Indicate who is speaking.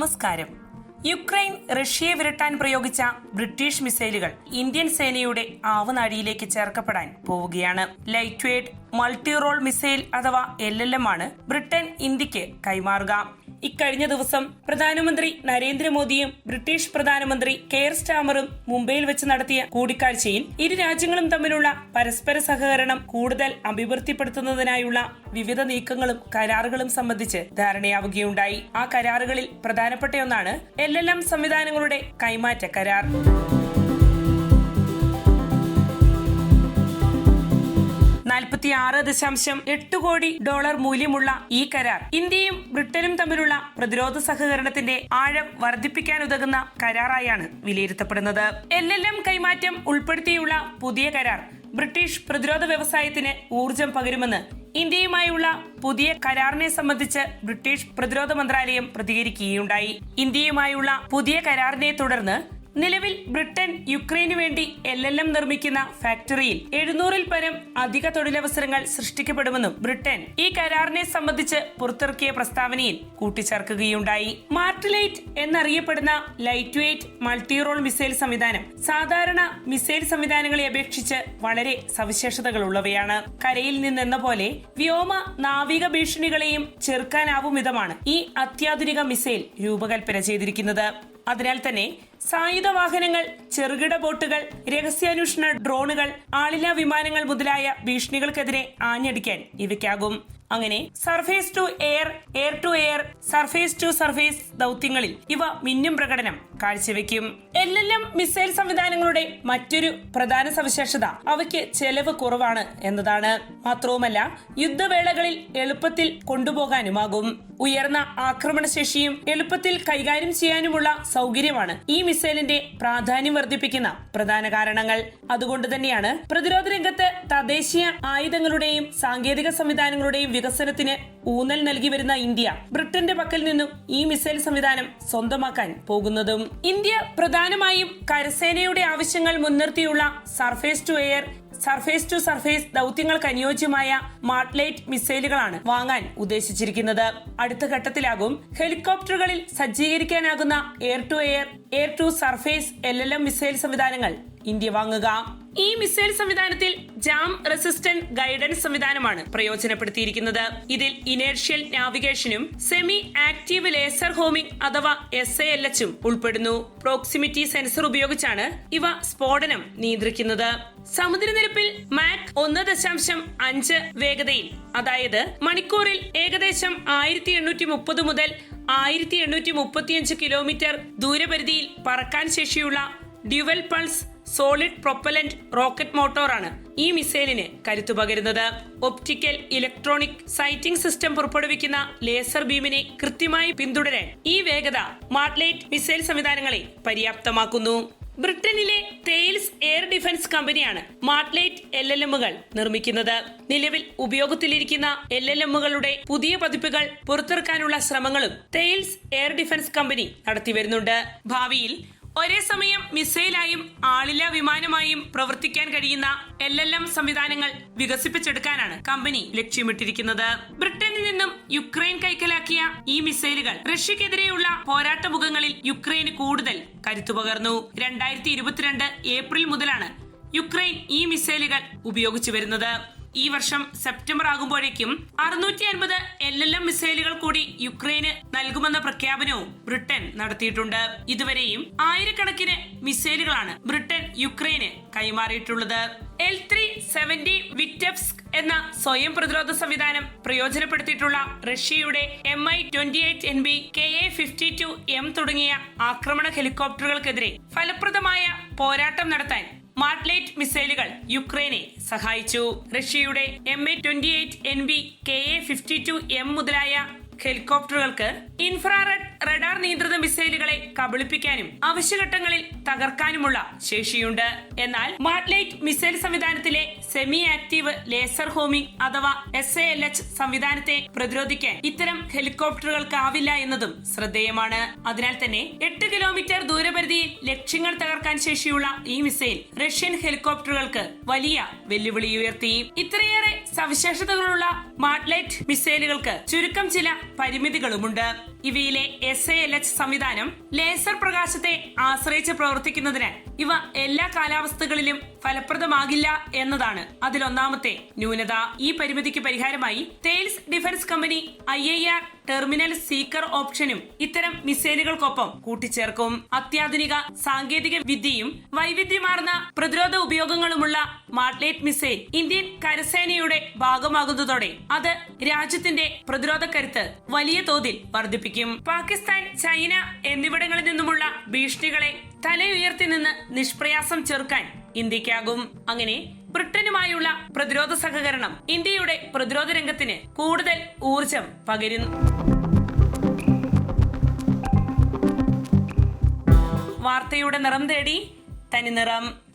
Speaker 1: നമസ്കാരം. യുക്രൈൻ റഷ്യയെ വിരട്ടാൻ പ്രയോഗിച്ച ബ്രിട്ടീഷ് മിസൈലുകൾ ഇന്ത്യൻ സേനയുടെ ആവനാഴിയിലേക്ക് ചേർക്കപ്പെടാൻ പോവുകയാണ്. Light weight multi role missile അഥവാ എൽ എൽ എം ആണ് ബ്രിട്ടൻ ഇന്ത്യയ്ക്ക് കൈമാറുക. ഇക്കഴിഞ്ഞ ദിവസം പ്രധാനമന്ത്രി നരേന്ദ്രമോദിയും ബ്രിട്ടീഷ് പ്രധാനമന്ത്രി കെയർ സ്റ്റാമറും മുംബൈയിൽ വെച്ച് നടത്തിയ കൂടിക്കാഴ്ചയിൽ ഇരു രാജ്യങ്ങളും തമ്മിലുള്ള പരസ്പര സഹകരണം കൂടുതൽ അഭിവൃദ്ധിപ്പെടുത്തുന്നതിനായുള്ള വിവിധ നീക്കങ്ങളും കരാറുകളും സംബന്ധിച്ച് ധാരണയാവുകയുണ്ടായി. ആ കരാറുകളിൽ പ്രധാനപ്പെട്ട ഒന്നാണ് എൽ എൽ എം സംവിധാനങ്ങളുടെ കൈമാറ്റ കരാർ. നാൽപ്പത്തി ആറ് ദശാംശം എട്ട് കോടി ഡോളർ മൂല്യമുള്ള ഈ കരാർ ഇന്ത്യയും ബ്രിട്ടനും തമ്മിലുള്ള പ്രതിരോധ സഹകരണത്തിന്റെ ആഴം വർദ്ധിപ്പിക്കാനുതകുന്ന കരാറായാണ് വിലയിരുത്തപ്പെടുന്നത്. എൽ എൽ എം കൈമാറ്റം ഉൾപ്പെടുത്തിയുള്ള പുതിയ കരാർ ബ്രിട്ടീഷ് പ്രതിരോധ വ്യവസായത്തിന് ഊർജം പകരുമെന്ന് ഇന്ത്യയുമായുള്ള പുതിയ കരാറിനെ സംബന്ധിച്ച് ബ്രിട്ടീഷ് പ്രതിരോധ മന്ത്രാലയം പ്രതികരിക്കുകയുണ്ടായി. ഇന്ത്യയുമായുള്ള പുതിയ കരാറിനെ തുടർന്ന് നിലവിൽ ബ്രിട്ടൻ യുക്രൈനു വേണ്ടി എൽ എൽ എം നിർമ്മിക്കുന്ന ഫാക്ടറിയിൽ എഴുന്നൂറിൽ പരം അധിക തൊഴിലവസരങ്ങൾ സൃഷ്ടിക്കപ്പെടുമെന്നും ബ്രിട്ടൻ ഈ കരാറിനെ സംബന്ധിച്ച് പുറത്തിറക്കിയ പ്രസ്താവനയിൽ കൂട്ടിച്ചേർക്കുകയുണ്ടായി. മാർട്ടിലൈറ്റ് എന്നറിയപ്പെടുന്ന ലൈറ്റ് വെയ്റ്റ് മൾട്ടിറോൾ മിസൈൽ സംവിധാനം സാധാരണ മിസൈൽ സംവിധാനങ്ങളെ അപേക്ഷിച്ച് വളരെ സവിശേഷതകളുള്ളവയാണ്. കരയിൽ നിന്നെന്ന പോലെ വ്യോമ നാവിക ഭീഷണികളെയും ചെറുക്കാനാവും വിധമാണ് ഈ അത്യാധുനിക മിസൈൽ രൂപകൽപ്പന ചെയ്തിരിക്കുന്നത്. അതിനാൽ തന്നെ സായുധ വാഹനങ്ങൾ ചെറുകിട ബോട്ടുകൾ രഹസ്യാന്വേഷണ ഡ്രോണുകൾ ആളില്ലാ വിമാനങ്ങൾ മുതലായ ഭീഷണികൾക്കെതിരെ ആഞ്ഞടിക്കാൻ ഇവയ്ക്കാകും. അങ്ങനെ surface to air air to air surface to surface ദൗത്യങ്ങളിൽ ഇവ മിന്നും പ്രകടനം കാഴ്ചവെക്കും എൽ എൽ എം മിസൈൽ സംവിധാനങ്ങളുടെ മറ്റൊരു പ്രധാന സവിശേഷത അവയ്ക്ക് ചെലവ് കുറവാണ് എന്നതാണ്. മാത്രവുമല്ല യുദ്ധവേളകളിൽ എളുപ്പത്തിൽ കൊണ്ടുപോകാനുമാകും. ഉയർന്ന ആക്രമണശേഷിയും എളുപ്പത്തിൽ കൈകാര്യം ചെയ്യാനുമുള്ള സൗകര്യമാണ് ഈ മിസൈലിന്റെ പ്രാധാന്യം വർദ്ധിപ്പിക്കുന്ന പ്രധാന കാരണങ്ങൾ. അതുകൊണ്ട് തന്നെയാണ് പ്രതിരോധ രംഗത്ത് തദ്ദേശീയ ആയുധങ്ങളുടെയും സാങ്കേതിക സംവിധാനങ്ങളുടെയും വികസനത്തിന് ഊന്നൽ നൽകി വരുന്ന ഇന്ത്യ ബ്രിട്ടന്റെ പക്കൽ നിന്നും ഈ മിസൈൽ സംവിധാനം സ്വന്തമാക്കാൻ പോകുന്നതും. ഇന്ത്യ പ്രധാനമായും കരസേനയുടെ ആവശ്യങ്ങൾ മുൻനിർത്തിയുള്ള surface to air surface to surface ദൗത്യങ്ങൾക്ക് അനുയോജ്യമായ മാർട്ട്ലൈറ്റ് മിസൈലുകളാണ് വാങ്ങാൻ ഉദ്ദേശിച്ചിരിക്കുന്നത്. അടുത്ത ഘട്ടത്തിലാകും ഹെലികോപ്റ്ററുകളിൽ സജ്ജീകരിക്കാനാകുന്ന air to air air to surface L missile സംവിധാനങ്ങൾ ഇന്ത്യ വാങ്ങുക. ഈ മിസൈൽ സംവിധാനത്തിൽ ജാം റെസിസ്റ്റന്റ് ഗൈഡൻസ് സംവിധാനമാണ് പ്രയോജനപ്പെടുത്തിയിരിക്കുന്നത്. ഇതിൽ ഇനേർഷ്യൽ നാവിഗേഷനും സെമി ആക്റ്റീവ് ലേസർ ഹോമിംഗ് അഥവാ എസ് എ എൽ എച്ചും ഉൾപ്പെടുന്നു. പ്രോക്സിമിറ്റി സെൻസർ ഉപയോഗിച്ചാണ് ഇവ സ്ഫോടനം നിയന്ത്രിക്കുന്നത്. സമുദ്രനിരപ്പിൽ മാക് ഒന്ന് ദശാംശം അഞ്ച് വേഗതയിൽ അതായത് മണിക്കൂറിൽ ഏകദേശം ആയിരത്തി എണ്ണൂറ്റി മുപ്പത് മുതൽ ആയിരത്തി എണ്ണൂറ്റി മുപ്പത്തിയഞ്ച് കിലോമീറ്റർ ദൂരപരിധിയിൽ പറക്കാൻ ശേഷിയുള്ള dual pulse solid propellant rocket മോട്ടോറാണ് ഈ മിസൈലിന് കരുത്തു പകരുന്നത്. ഒപ്റ്റിക്കൽ ഇലക്ട്രോണിക് സൈറ്റിംഗ് സിസ്റ്റം പുറപ്പെടുവിക്കുന്ന ലേസർ ബീമിനെ കൃത്യമായി പിന്തുടരാൻ ഈ വേഗത മാർട്ട്ലൈറ്റ് മിസൈൽ സംവിധാനങ്ങളെ പര്യാപ്തമാക്കുന്നു. ബ്രിട്ടനിലെ തെയിൽസ് എയർ ഡിഫൻസ് കമ്പനിയാണ് മാർട്ട്ലൈറ്റ് എൽ എൽ എമ്മുകൾ നിർമ്മിക്കുന്നത്. നിലവിൽ ഉപയോഗത്തിലിരിക്കുന്ന എൽ എൽ എമ്മുകളുടെ പുതിയ പതിപ്പുകൾ പുറത്തിറക്കാനുള്ള ശ്രമങ്ങളും തെയിൽസ് എയർ ഡിഫൻസ് കമ്പനി നടത്തിവരുന്നുണ്ട്. ഭാവിയിൽ ഒരേ സമയം മിസൈലായും ആളില വിമാനമായും പ്രവർത്തിക്കാൻ കഴിയുന്ന എൽ എൽ എം സംവിധാനങ്ങൾ വികസിപ്പിച്ചെടുക്കാനാണ് കമ്പനി ലക്ഷ്യമിട്ടിരിക്കുന്നത്. ബ്രിട്ടനിൽ നിന്നും യുക്രൈൻ കൈക്കലാക്കിയ ഈ മിസൈലുകൾ റഷ്യക്കെതിരെയുള്ള പോരാട്ട മുഖങ്ങളിൽ യുക്രൈന് കൂടുതൽ കരുത്തു പകർന്നു. രണ്ടായിരത്തി ഇരുപത്തിരണ്ട് ഏപ്രിൽ മുതലാണ് യുക്രൈൻ ഈ മിസൈലുകൾ ഉപയോഗിച്ചു വരുന്നത്. ഈ വർഷം സെപ്റ്റംബർ ആകുമ്പോഴേക്കും അറുന്നൂറ്റി അൻപത് എൽ എൽ എം മിസൈലുകൾ കൂടി യുക്രൈന് നൽകുമെന്ന പ്രഖ്യാപനവും ബ്രിട്ടൻ നടത്തിയിട്ടുണ്ട്. ഇതുവരെയും ആയിരക്കണക്കിന് മിസൈലുകളാണ് ബ്രിട്ടൻ യുക്രൈന് കൈമാറിയിട്ടുള്ളത്. എൽ ത്രീ സെവന്റി വിറ്റെപ്സ്ക് എന്ന സ്വയം പ്രതിരോധ സംവിധാനം പ്രയോജനപ്പെടുത്തിയിട്ടുള്ള റഷ്യയുടെ M I twenty eight N B K A fifty two M തുടങ്ങിയ ആക്രമണ ഹെലികോപ്റ്ററുകൾക്കെതിരെ ഫലപ്രദമായ പോരാട്ടം നടത്താൻ മാർട്ട്ലൈറ്റ് മിസൈലുകൾ യുക്രൈനെ സഹായിച്ചു. റഷ്യയുടെ M A twenty eight N B K A fifty two M മുതലായ ഹെലികോപ്റ്ററുകൾക്ക് ഇൻഫ്രാറെഡ് റഡാർ നിയന്ത്രിത മിസൈലുകളെ കബളിപ്പിക്കാനും അവശ്യഘട്ടങ്ങളിൽ തകർക്കാനുമുള്ള ശേഷിയുണ്ട്. എന്നാൽ മാറ്റ്ലൈറ്റ് മിസൈൽ സംവിധാനത്തിലെ സെമി ആക്റ്റീവ് ലേസർ ഹോമിംഗ് അഥവാ എസ് എ എൽ എച്ച് സംവിധാനത്തെ പ്രതിരോധിക്കാൻ ഇത്തരം ഹെലികോപ്റ്ററുകൾക്കാവില്ല എന്നതും ശ്രദ്ധേയമാണ്. അതിനാൽ തന്നെ എട്ട് കിലോമീറ്റർ ദൂരപരിധിയിൽ ലക്ഷ്യങ്ങൾ തകർക്കാൻ ശേഷിയുള്ള ഈ മിസൈൽ റഷ്യൻ ഹെലികോപ്റ്ററുകൾക്ക് വലിയ വെല്ലുവിളി ഉയർത്തി. ഇത്രയേറെ സവിശേഷതകളുള്ള മാഡ്ലൈറ്റ് മിസൈലുകൾക്ക് ചുരുക്കം ചില പരിമിതികളുമുണ്ട്. ഇവയിലെ എസ് എ എൽ എച്ച് സംവിധാനം ലേസർ പ്രകാശത്തെ ആശ്രയിച്ച് പ്രവർത്തിക്കുന്നതിനാൽ ഇവ എല്ലാ കാലാവസ്ഥകളിലും ഫലപ്രദമാകില്ല എന്നതാണ് അതിലൊന്നാമത്തെ. ന്യൂനത ഈ പരിമിതിക്ക് പരിഹാരമായി Thales defence company I I R terminal seeker ഓപ്ഷനും ഇത്തരം മിസൈലുകൾക്കൊപ്പം കൂട്ടിച്ചേർക്കും. അത്യാധുനിക സാങ്കേതിക വിദ്യയും വൈവിധ്യമാർന്ന പ്രതിരോധ ഉപയോഗങ്ങളുമുള്ള മാർട്ട്ലേറ്റ് മിസൈൽ ഇന്ത്യൻ കരസേനയുടെ ഭാഗമാകുന്നതോടെ അത് രാജ്യത്തിന്റെ പ്രതിരോധ കരുത്ത് വലിയ തോതിൽ വർദ്ധിപ്പിക്കും. പാകിസ്ഥാൻ ചൈന എന്നിവിടങ്ങളിൽ നിന്നുമുള്ള ഭീഷണികളെ തലയുയർത്തി നിന്ന് നിഷ്പ്രയാസം ചെറുക്കാൻ ഇന്ത്യക്കാകും. അങ്ങനെ ബ്രിട്ടനുമായുള്ള പ്രതിരോധ സഹകരണം ഇന്ത്യയുടെ പ്രതിരോധ രംഗത്തിന് കൂടുതൽ ഊർജം പകരുന്നു. വാർത്തയുടെ നിറം തേടി തനി നിറം.